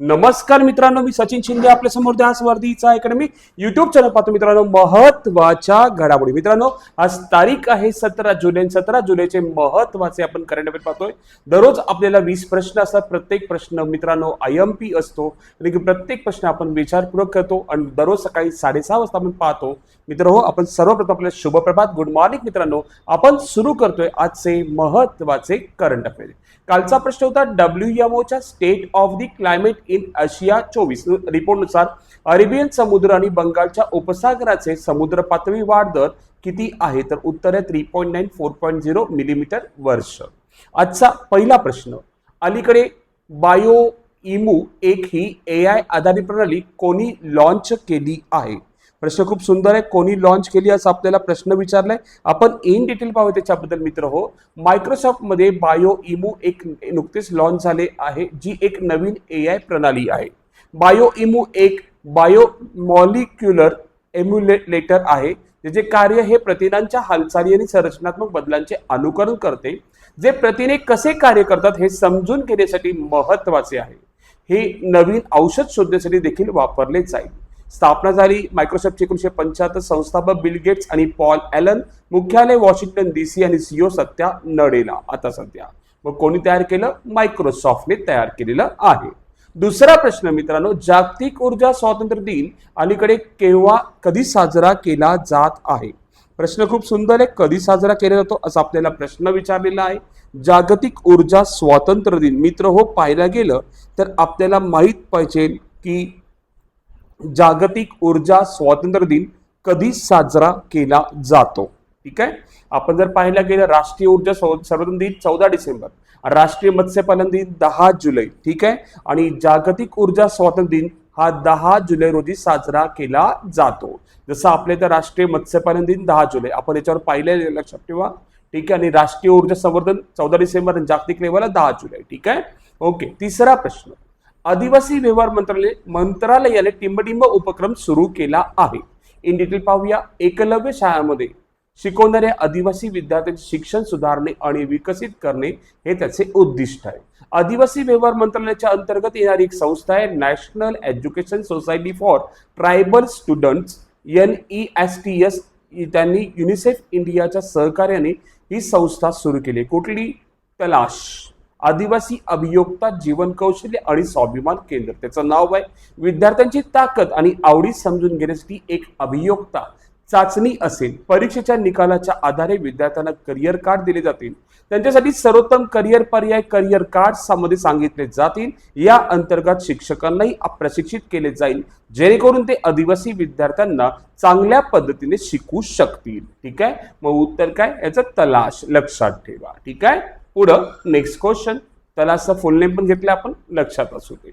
नमस्कार मित्रांनो मी सचिन शिंदे आपल्यासमोर ध्यास वर्धीचा अकॅडमी युट्यूब चॅनल पाहतो मित्रांनो महत्त्वाच्या घडामोडी. मित्रांनो आज तारीख आहे सतरा जुलै सतरा जुलैचे महत्त्वाचे आपण करंट अफेअर पाहतोय. दररोज आपल्याला वीस प्रश्न असतात. प्रत्येक प्रश्न मित्रांनो आय एम पी असतो. म्हणजे की प्रत्येक प्रश्न आपण विचारपूर्वक करतो आणि दररोज सकाळी साडेसहा वाजता आपण पाहतो. मित्र हो आपण सर्वप्रथम आपल्या शुभप्रभात. गुड मॉर्निंग मित्रांनो. आपण सुरू करतोय आजचे महत्त्वाचे करंट अफेअर कालचा प्रश्न होता डब्ल्यू य ओच्या state of the climate in Asia चोवीस. रिपोर्टनुसार अरेबियन समुद्र आणि बंगालच्या उपसागराचे समुद्र पातळी वाढ दर किती आहे? तर उत्तर आहे three point nine four point zero millimetre वर्ष. आजचा पहिला प्रश्न अलीकडे बायो इमू एक ही ए आय आधारित प्रणाली कोणी लॉन्च केली आहे? प्रश्न खूप सुंदर आहे. कोणी लॉन्च केली असं आपल्याला प्रश्न विचारलाय? आपण इन डिटेल पाहू त्याच्याबद्दल मित्र हो. मायक्रोसॉफ्टमध्ये बायो इमू एक नुकतेच लॉन्च झाले आहे जी एक नवीन ए आय प्रणाली आहे. बायो इमू एक बायो मॉलिक्युलर एम्युलेटर आहे त्याचे कार्य हे प्रथिनांच्या हालचाली आणि संरचनात्मक बदलांचे अनुकरण करते. जे प्रथिने कसे कार्य करतात हे समजून घेण्यासाठी महत्त्वाचे आहे. हे नवीन औषध शोधण्यासाठी देखील वापरले जाईल. स्थापना झाली. मायक्रोसॉफ्टची एकोणीशे पंच्याहत्तर संस्थापक बिल गेट्स आणि पॉल ॲलन मुख्यालय वॉशिंग्टन डी सी आणि सीओ सत्या नडेला. आता सध्या. मग कोणी तयार केलं? मायक्रोसॉफ्टने तयार केलेलं आहे. दुसरा प्रश्न मित्रांनो जागतिक ऊर्जा स्वातंत्र्य दिन अलीकडे केव्हा कधी साजरा केला जात आहे? प्रश्न खूप सुंदर आहे. कधी साजरा केला जातो असा आपल्याला प्रश्न विचारलेला आहे. जागतिक ऊर्जा स्वातंत्र्य दिन मित्र हो पाहायला गेलं तर आपल्याला माहीत पाहिजे की जागतिक ऊर्जा स्वातंत्र्य दिन कधी साजरा केला जातो. ठीक आहे? आपण जर पाहायला गेलं राष्ट्रीय ऊर्जा स्व- दिन चौदा डिसेंबर राष्ट्रीय मत्स्यपालन दिन दहा जुलै ठीक आहे? आणि जागतिक ऊर्जा स्वातंत्र्य दिन हा दहा जुलै रोजी साजरा केला जातो. जसं आपल्या इथं राष्ट्रीय मत्स्यपालन दिन दहा जुलै आपण याच्यावर पाहिलं लक्षात ठेवा. ठीक आहे? आणि राष्ट्रीय ऊर्जा संवर्धन चौदा डिसेंबर आणि जागतिक लेवलला दहा जुलै ठीक आहे? ओके तिसरा प्रश्न. आदिवासी व्यवहार मंत्रालय मंत्रालयाने टिंबटिंब उपक्रम सुरू केला आहे. इन डिटेल पाहूया. एकलव्य शाळांमध्ये शिकवणाऱ्या आदिवासी विद्यार्थ्यांचे शिक्षण सुधारणे आणि विकसित करणे हे त्याचे उद्दिष्ट आहे. आदिवासी व्यवहार मंत्रालयाच्या अंतर्गत येणारी एक संस्था आहे National Education Society for Tribal Students N E S T S त्यांनी युनिसेफ इंडियाच्या सहकार्याने ही संस्था सुरू केली. कुठली? तलाश. आदिवासी अभियोक्ता जीवन कौशल्य आणि स्वाभिमान केंद्र. त्याचं नाव आहे विद्यार्थ्यांची ताकद आणि आवडी समजून घेण्यासाठी एक अभियोक्ता. चाचणी असेल परीक्षेच्या निकालाच्या आधारे विद्यार्थ्यांना करिअर कार्ड दिले जातील. त्यांच्यासाठी सर्वोत्तम करिअर पर्याय करिअर कार्डमध्ये सांगितले जातील. या अंतर्गत शिक्षकांनाही प्रशिक्षित केले जाईल जेणेकरून ते आदिवासी विद्यार्थ्यांना चांगल्या पद्धतीने शिकू शकतील. ठीक आहे? मग उत्तर काय? याचा तलाश लक्षात ठेवा. ठीक आहे? पुढं नेक्स्ट क्वेश्चन त्याला फुल नेम पण घेतलं आपण लक्षात असू दे.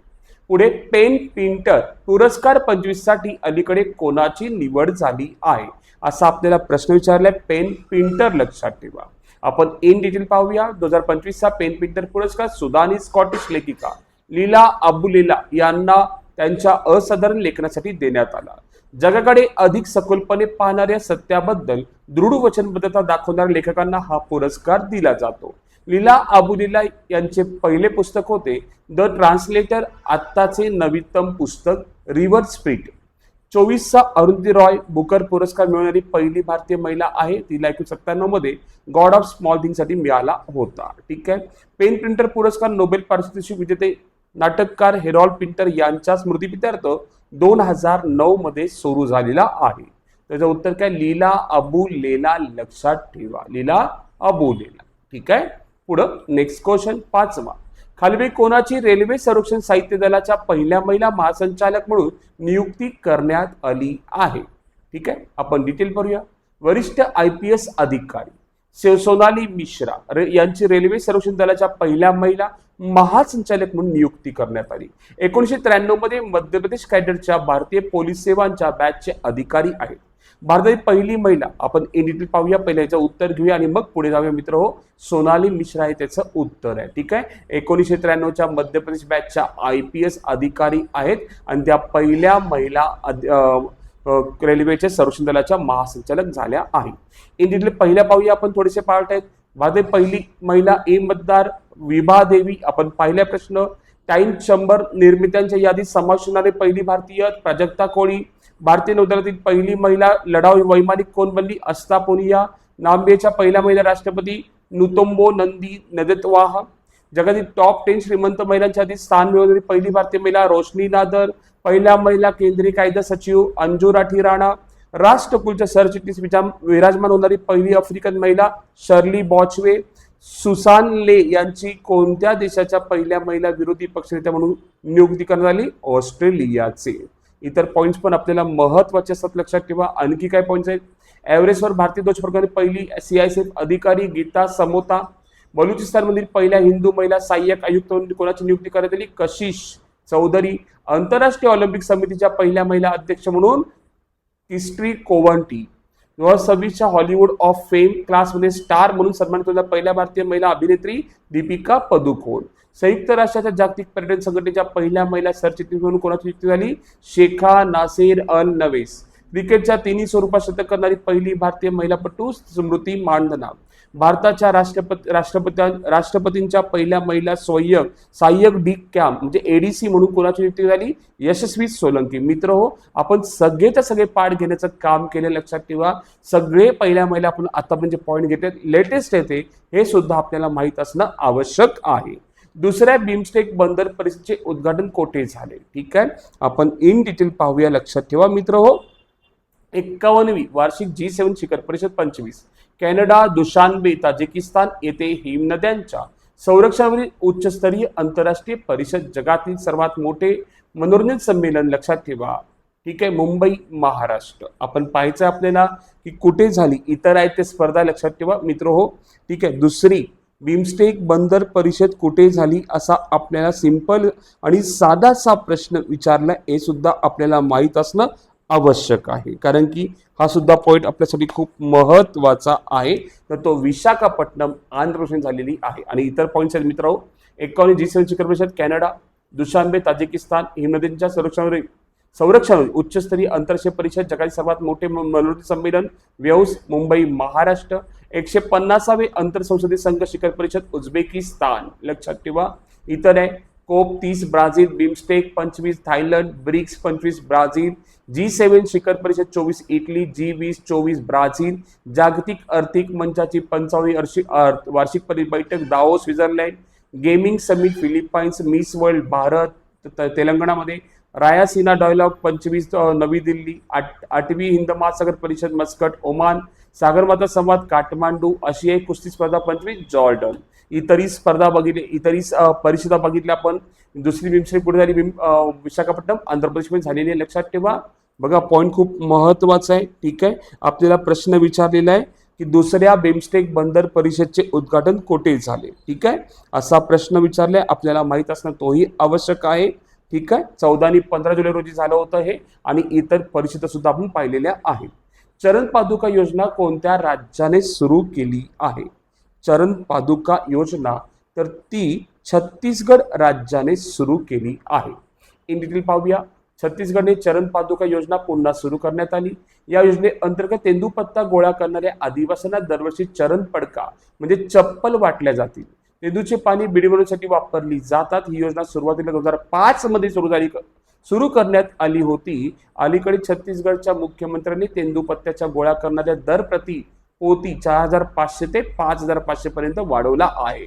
पुढे पेन प्रिंटर पुरस्कार पंचवीससाठी अलीकडे कोणाची निवड झाली आहे? असा आपल्याला प्रश्न विचारलाय पेन प्रिंटर लक्षात ठेवा. आपण इन डिटेल पाहूया. दोन हजार पंचवीसचा पेन प्रिंटर पुरस्कार सुदानी स्कॉटिश लेखिका लीला अबुलीला यांना त्यांच्या असाधारण लेखनासाठी देण्यात आला. जगाकडे अधिक सखोलपणे पाहणाऱ्या सत्याबद्दल दृढ वचनबद्धता दाखवणाऱ्या लेखकांना हा पुरस्कार दिला जातो. लीला अबुलीला यांचे पहिले पुस्तक होते. द ट्रान्सलेटर आत्ताचे नवीनतम पुस्तक रिव्हर स्प्रिट चोवीसचा अरुंधी रॉय बुकर पुरस्कार मिळवणारी पहिली भारतीय महिला आहे. तिला एकोणीशे सत्त्याण्णवमध्ये गॉड ऑफ स्मॉल थिंगसाठी मिळाला होता. ठीक आहे? पेन प्रिंटर पुरस्कार नोबेल पारितोषिक विजेते नाटककार हेरॉल्ड पिंटर यांच्या स्मृतीप्रित्यर्थ दोन हजार नऊ मध्ये सुरू झालेला आहे. त्याचं उत्तर काय? लीला अबू लेला लक्षात ठेवा. लीला अबू लेला. ठीक आहे? पुढं नेक्स्ट क्वेश्चन पाचवा. खालवी कोणाची रेल्वे संरक्षण साहित्य दलाच्या पहिल्या महिला महासंचालक म्हणून नियुक्ती करण्यात आली आहे? ठीक आहे आपण डिटेल करूया वरिष्ठ आय पी एस अधिकारी शिव- सोनाली मिश्रा रे- यांची रेल्वे संरक्षण दलाच्या पहिल्या महिला महासंचालक म्हणून नियुक्ती करण्यात आली. एकोणीसशे त्र्याण्णवमध्ये मध्य प्रदेश कॅडरच्या भारतीय पोलीस सेवांच्या बॅचचे अधिकारी आहेत. भारतातील पहिली महिला. आपण इन डिटेल पाहूया. पहिल्या याचं उत्तर घेऊया आणि मग पुढे जाऊया मित्र हो. सोनाली मिश्रा हे त्याचं उत्तर आहे. ठीक आहे? एकोणीसशे त्र्याण्णवच्या मध्य प्रदेश बॅचच्या आय पी एस अधिकारी आहेत. आणि त्या पहिल्या महिला रेल्वेच्या संरक्षण दलाच्या महासंचालक झाल्या आहेत. इन डिटेल पहिल्या पाहूया आपण थोडेसे पार्ट आहेत. भारतातील पहिली महिला ए मतदार विभा देवी आपण पाहिल्या प्रश्न. टाइम शंभर निर्मित्यांच्या यादीत समावेश होणारे पहिली भारतीय प्राजक्ता कोळी भारतीय नौदलातील पहिली महिला लढाऊ वैमानिक कोण बनली अस्ता पोनिया पहिल्या महिला राष्ट्रपती नुतोंबो नंदी नदतवाह जगातील टॉप टेन श्रीमंत महिलांच्या आधी स्थान मिळवणारी पहिली भारतीय महिला रोशनी नादर पहिल्या महिला केंद्रीय कायदा सचिव अंजू राठी राणा राष्ट्रकुलच्या सरचिटणीस विराजमान होणारी पहिली आफ्रिकन महिला शर्ली बॉचवे सुसान ले यांची कोणत्या देशाच्या पहिल्या महिला विरोधी पक्षनेत्या म्हणून नियुक्ती करण्यात आली? ऑस्ट्रेलियाचे. इतर पॉईंट्स पण आपल्याला महत्त्वाचे असतात लक्षात ठेवा. आणखी काय पॉईंट्स आहेत? एव्हरेस्टवर भारतीय ध्वज प्रकारे पहिली सीआयसीएफ अधिकारी गीता समोता बलुचिस्तानमधील पहिल्या हिंदू महिला सहाय्यक आयुक्त म्हणून कोणाची नियुक्ती करण्यात आली? कशिश चौधरी. आंतरराष्ट्रीय ऑलिम्पिक समितीच्या पहिल्या महिला अध्यक्ष म्हणून किस्ट्री कोवंटी. दोन हजार सव्वीसच्या हॉलिवूड ऑफ फेम क्लासमध्ये स्टार म्हणून सन्मानित होणाऱ्या पहिल्या भारतीय महिला अभिनेत्री दीपिका पदुकोण. संयुक्त राष्ट्राच्या जागतिक पर्यटन संघटनेच्या पहिल्या महिला सरचिटणीस म्हणून कोणाची नियुक्ती झाली? Sheikha Nasser Al Nowais. क्रिकेटच्या तिन्ही स्वरूपात शतक करणारी पहिली भारतीय महिलापटू स्मृती मांडना भारताच्या राष्ट्रपती राष्ट्रपत्या राष्ट्रपतींच्या पहिल्या महिला सहाय्यक सहाय्यक डी कॅम्प म्हणजे एडीसी म्हणून कोणाची नियुक्ती झाली? यशस्वी सोलंकी. मित्र हो आपण सगळे तर सगळे पाठ घेण्याचं काम केले लक्षात ठेवा. सगळे पहिल्या महिला आपण आतापर्यंत पॉईंट घेतले लेटेस्ट येते हे सुद्धा आपल्याला माहीत असणं आवश्यक आहे. दुसऱ्या बिमस्टेक बंदर परिषदेचे उद्घाटन कोठे झाले? ठीक आहे. आपण इन डिटेल पाहूया लक्षात ठेवा. मित्र हो एक्कावन्नवी वार्षिक जी सेवन शिखर परिषद पंचवीस. कॅनडा दुशानबे ताजिकिस्तान येथे हिमनद्यांच्या संरक्षणावरील उच्चस्तरीय आंतरराष्ट्रीय परिषद जगातील सर्वात मोठे मनोरंजन संमेलन लक्षात ठेवा. ठीक आहे मुंबई महाराष्ट्र. आपण पाहायचं आपल्याला की कुठे झाली इतर आहेत ते स्पर्धा लक्षात ठेवा. मित्र हो ठीक आहे दुसरी बिमस्टेक बंदर परिषद कुठे झाली असा आपल्याला सिंपल आणि साधासा प्रश्न विचारला हे सुद्धा आपल्याला माहीत असणं आवश्यक आहे. कारण की हा सुद्धा पॉईंट आपल्यासाठी खूप महत्त्वाचा आहे. तर तो विशाखापट्टणम आंध्र प्रदेश झालेली आहे. आणि इतर पॉईंट्स आहेत मित्र एकावन्न जी सेवन शिखर परिषद कॅनडा दुशांबे ताजिकिस्तान हिमनदींच्या संरक्षणावरील संरक्षण उच्चस्तरीय आंतरराष्ट्रीय परिषद जगातील सर्वात मोठे म- मनोरंजन संमेलन व्यवस मुंबई महाराष्ट्र एकशे पन्नासावे आंतरसंसदीय संघ शिखर परिषद उझबेकिस्तान. लक्षात ठेवा इतर आहे कोप तीस ब्राझील बिमस्टेक पंचवीस थायलंड ब्रिक्स पंचवीस ब्राझील जी सेव्हन शिखर परिषद चोवीस इटली जी वीस चोवीस ब्राझील जागतिक आर्थिक मंचाची पंचावन्न वर्षी अर्थ- वार्षिक बैठक Davos Switzerland gaming summit Philippines Miss World Bharat त- तेलंगणामध्ये रायासिना डायलॉग पंचवीस नवी दिल्ली आठ आठवी हिंद महासागर परिषद मस्कट ओमान सागरमाता संवाद काठमांडू आशियाई कुस्ती स्पर्धा पंचवीस जॉर्डन. इतरही स्पर्धा बघितली इतरही परिषदा बघितल्या पण दुसरी भीमश्री पुढे झाली बिम विशाखापट्टणम आंध्र प्रदेशमध्ये झालेली आहे. लक्षात ठेवा बघा पॉईंट खूप महत्त्वाचा आहे. ठीक आहे? आपल्याला प्रश्न विचारलेला आहे की दुसऱ्या बिमस्टेक बंदर परिषदचे उद्घाटन कोठे झाले? ठीक आहे? असा प्रश्न विचारलाय आपल्याला माहीत असणं तोही आवश्यक आहे. ठीक आहे? चौदा आणि पंधरा जुलै रोजी झालं होतं हे आणि इतर परिषदा सुद्धा आपण पाहिलेल्या आहेत. चरण पादुका योजना कोणत्या राज्याने सुरू केली आहे? चरण पादुका योजना तर ती छत्तीसगड राज्याने सुरू केली आहे. इन डिटेल पाहूया. छत्तीसगडने चरण पादुका योजना पुन्हा सुरू करण्यात आली. या योजनेअंतर्गत तेंदूपत्ता गोळा करणाऱ्या आदिवासींना दरवर्षी चरण पडका म्हणजे चप्पल वाटल्या जातील. तेंदूचे पाणी बिडी बनवण्यासाठी वापरली जातात. ही योजना सुरुवातीला दोन हजार पाच मध्ये सुरू झाली. सुरू करण्यात आली होती. अलीकडे छत्तीसगडच्या मुख्यमंत्र्यांनी तेंदूपत्त्याच्या गोळा करणाऱ्या दर प्रति पोती चार हजार पाचशे ते पाच हजार पाचशे पर्यंत वाढवला आहे.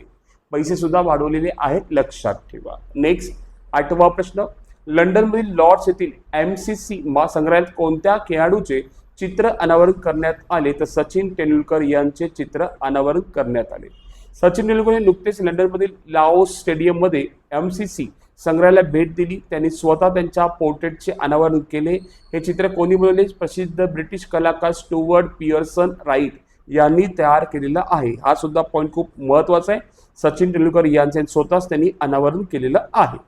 पैसे सुद्धा वाढवलेले आहेत लक्षात ठेवा. नेक्स्ट आठवा प्रश्न. लंडनमधील लॉर्ड्स येथील एम सी सी संग्रहालयात कोणत्या खेळाडूचे चित्र अनावरण करण्यात आले? तर सचिन तेंडुलकर यांचे चित्र अनावरण करण्यात आले. सचिन तेंडुलकर नुकतेच लंडनमधील लाओ स्टेडियममध्ये एम सी सी संग्रहालयाला भेट दिली. त्यांनी स्वतः त्यांच्या पोर्ट्रेटचे अनावरण केले. हे चित्र कोणी बनवले? प्रसिद्ध ब्रिटिश कलाकार स्टुवर्ड पियर्सन राईट यांनी तयार केलेला आहे. हा सुद्धा पॉईंट खूप महत्त्वाचा आहे. सचिन तेंडुलकर यांचे स्वतःच त्यांनी अनावरण केलेलं आहे.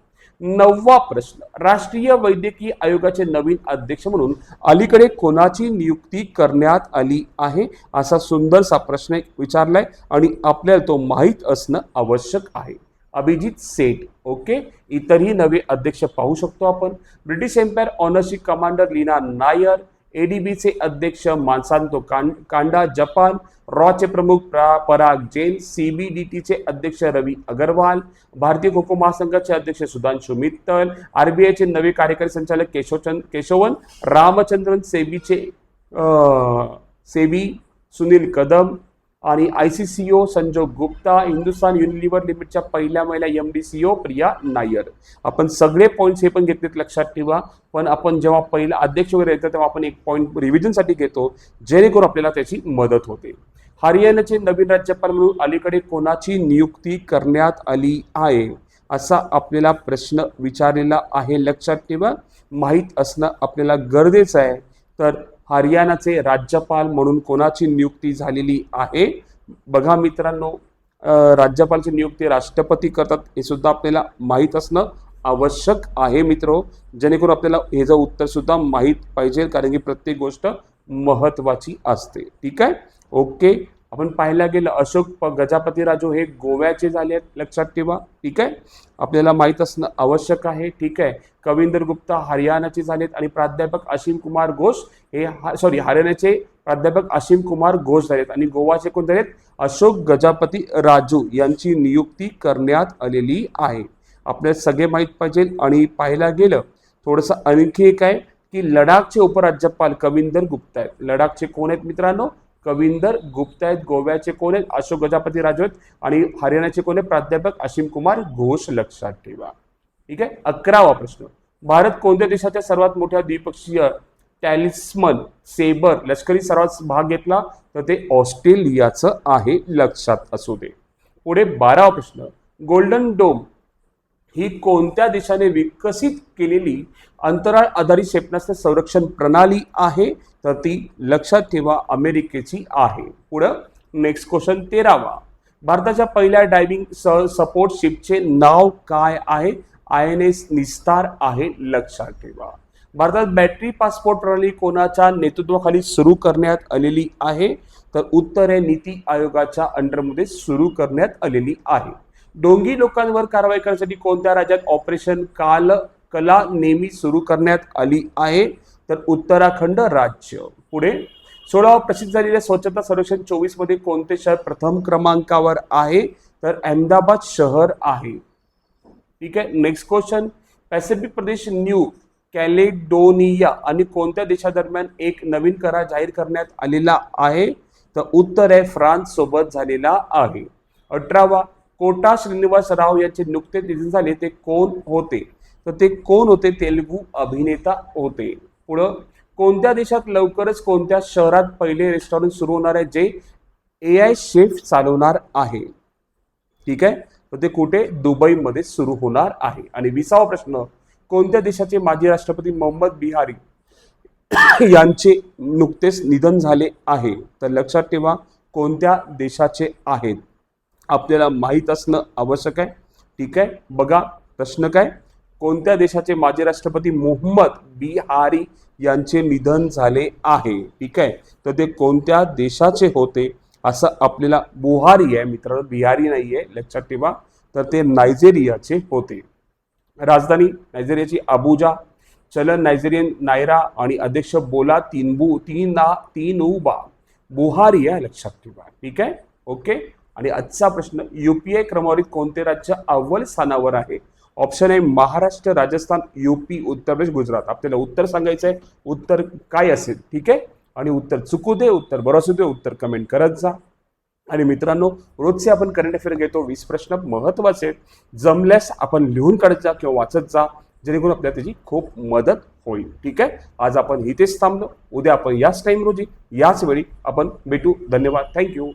नववा प्रश्न. राष्ट्रीय वैद्यकीय आयोगाचे नवीन अध्यक्ष म्हणून अलीकडे कोणाची नियुक्ती करण्यात आली आहे? असा सुंदरसा प्रश्न विचारलाय आणि आपल्याला तो माहीत असणं आवश्यक आहे. अभिजित सेठ ओके? इतरही नवे अध्यक्ष पाहू शकतो आपण. British Empire honourship commander Leena Nair एडीबीचे अध्यक्ष मानसांतो कां कांडा जपान रॉचे प्रमुख प्रा- पराग जैन सीबीडीटीचे अध्यक्ष रवी अगरवाल भारतीय खोखो महासंघाचे अध्यक्ष सुधांशु मित्तल आरबीआयचे नवे कार्यकारी संचालक केशवचंद केशवन रामचंद्रन सेबीचे सेबी सुनील कदम आणि आय सी सी ओ संजोग गुप्ता हिंदुस्थान युनिलिव्हर लिमिटच्या पहिल्या महिला M D CEO Priya Nair. आपण सगळे पॉईंट्स हे पण घेतलेत लक्षात ठेवा. पण आपण जेव्हा पहिला अध्यक्ष वगैरे येतं तेव्हा आपण एक पॉईंट रिव्हिजनसाठी घेतो जेणेकरून आपल्याला त्याची मदत होते. हरियाणाचे नवीन राज्यपाल म्हणून अलीकडे कोणाची नियुक्ती करण्यात आली आहे? असा आपल्याला प्रश्न विचारलेला आहे. लक्षात ठेवा. माहीत असणं आपल्याला गरजेचं आहे. तर हरियाणाचे राज्यपाल म्हणून कोणाची नियुक्ती झालेली आहे? बघा मित्रांनो राज्यपालची नियुक्ती राष्ट्रपती करतात हे सुद्धा आपल्याला माहीत असणं आवश्यक आहे मित्र. जेणेकरून आपल्याला हे जर उत्तर सुद्धा माहीत पाहिजे कारण की प्रत्येक गोष्ट महत्वाची असते. ठीक आहे? ओके. आपण पाहायला गेलं अशोक प- गजापती राजू हे गोव्याचे झाले आहेत. लक्षात ठेवा. ठीक आहे? आपल्याला माहीत असणं आवश्यक आहे. ठीक आहे? कविंदर गुप्ता हरियाणाचे झालेत आणि प्राध्यापक असीम कुमार घोष हे सॉरी हरियाणाचे प्राध्यापक असीम कुमार घोष झालेत आणि गोवाचे कोण झालेत अशोक गजापती राजू यांची नियुक्ती करण्यात आलेली आहे. आपल्याला सगळे माहीत पाहिजे. आणि पाहायला गेलं थोडंसं आणखी एक आहे की लडाखचे उपराज्यपाल कविंदर गुप्ता आहेत. लडाखचे कोण आहेत मित्रांनो? कविंदर गुप्ता आहेत. गोव्याचे कोण आहेत? अशोक गजापती राजू आहेत आणि हरियाणाचे कोण आहेत? प्राध्यापक असीम कुमार घोष लक्षात ठेवा. ठीक आहे? अकरावा प्रश्न. भारत कोणत्या देशाच्या सर्वात मोठ्या द्विपक्षीय टॅलिस्मन सेबर लष्करी सरावात भाग घेतला? तर ते ऑस्ट्रेलियाचं आहे लक्षात असू दे. पुढे बारावा प्रश्न. गोल्डन डोम ही कोणत्या देशाने विकसित केलेली अंतराळ आधारित क्षेपणास्त्र संरक्षण प्रणाली आहे? तर ती लक्षात ठेवा अमेरिकेची आहे. पुढं नेक्स्ट क्वेश्चन तेरावा. भारताच्या पहिल्या डायव्हिंग सपोर्ट शिपचे नाव काय आहे? आय एन एस निस्तार आहे लक्षात ठेवा. भारतात बॅटरी पासपोर्ट प्रणाली कोणाच्या नेतृत्वाखाली सुरू करण्यात आलेली आहे? तर उत्तर आहे नीती आयोगाच्या अंडरमध्ये सुरू करण्यात आलेली आहे. डोंगी लोकांवर कारवाई करण्यासाठी कोणत्या राज्यात ऑपरेशन काल कला नेहमी सुरू करण्यात आली आहे? तर उत्तराखंड राज्य. पुढे सोळावा प्रसिद्ध झालेल्या स्वच्छता सर्वेक्षण चोवीसमध्ये कोणते शहर प्रथम क्रमांकावर आहे? तर अहमदाबाद शहर आहे. ठीक आहे नेक्स्ट क्वेश्चन पॅसिफिक प्रदेश न्यू कॅलेडोनिया आणि कोणत्या देशादरम्यान एक नवीन करार जाहीर करण्यात आलेला आहे? तर उत्तर आहे फ्रान्स सोबत झालेला आहे. अठरावा कोटा श्रीनिवास राव यांचे नुकतेच निधन झाले. ते कोण होते? तर ते कोण होते? तेलुगू अभिनेता होते. पुढं कोणत्या देशात लवकरच कोणत्या शहरात पहिले रेस्टॉरंट सुरू होणार आहे जे ए आय शेफ चालवणार आहे? ठीक आहे? तर ते कुठे? दुबईमध्ये सुरू होणार आहे. आणि विसावा प्रश्न कोणत्या देशाचे माजी राष्ट्रपती मोहम्मद बिहारी यांचे नुकतेच निधन झाले आहे? तर लक्षात ठेवा कोणत्या देशाचे आहेत? आपल्याला माहीत असणं आवश्यक आहे. ठीक आहे? बघा प्रश्न काय? कोणत्या देशाचे माजी राष्ट्रपती मोहम्मद बिहारी यांचे निधन झाले आहे? ठीक आहे. तर ते कोणत्या देशाचे होते असं आपल्याला बुहारी आहे मित्रांनो. बिहारी नाही आहे लक्षात ठेवा. तर ते नायजेरियाचे होते. राजधानी नायजेरियाची अबुजा चलन नायजेरियन नायरा आणि अध्यक्ष बोला तिनबू तीना तीनुबा. बुहारी आहे लक्षात ठेवा. ठीक आहे? ओके? आणि आजचा प्रश्न युपीआय क्रमवारीत कोणते राज्य अव्वल स्थानावर आहे? ऑप्शन आहे महाराष्ट्र राजस्थान युपी उत्तर प्रदेश गुजरात. आपल्याला उत्तर सांगायचं आहे उत्तर काय असेल ठीक आहे? आणि उत्तर चुकू दे उत्तर बरं असू दे उत्तर कमेंट करत जा. आणि मित्रांनो रोजचे आपण करंट अफेअर घेतो वीस प्रश्न महत्त्वाचे आहेत. जमल्यास आपण लिहून काढत जा किंवा वाचत जा जेणेकरून आपल्याला त्याची खूप मदत होईल ठीक आहे? आज आपण इथेच थांबलो. उद्या आपण याच टाईम रोजी याच वेळी आपण भेटू. धन्यवाद. थँक्यू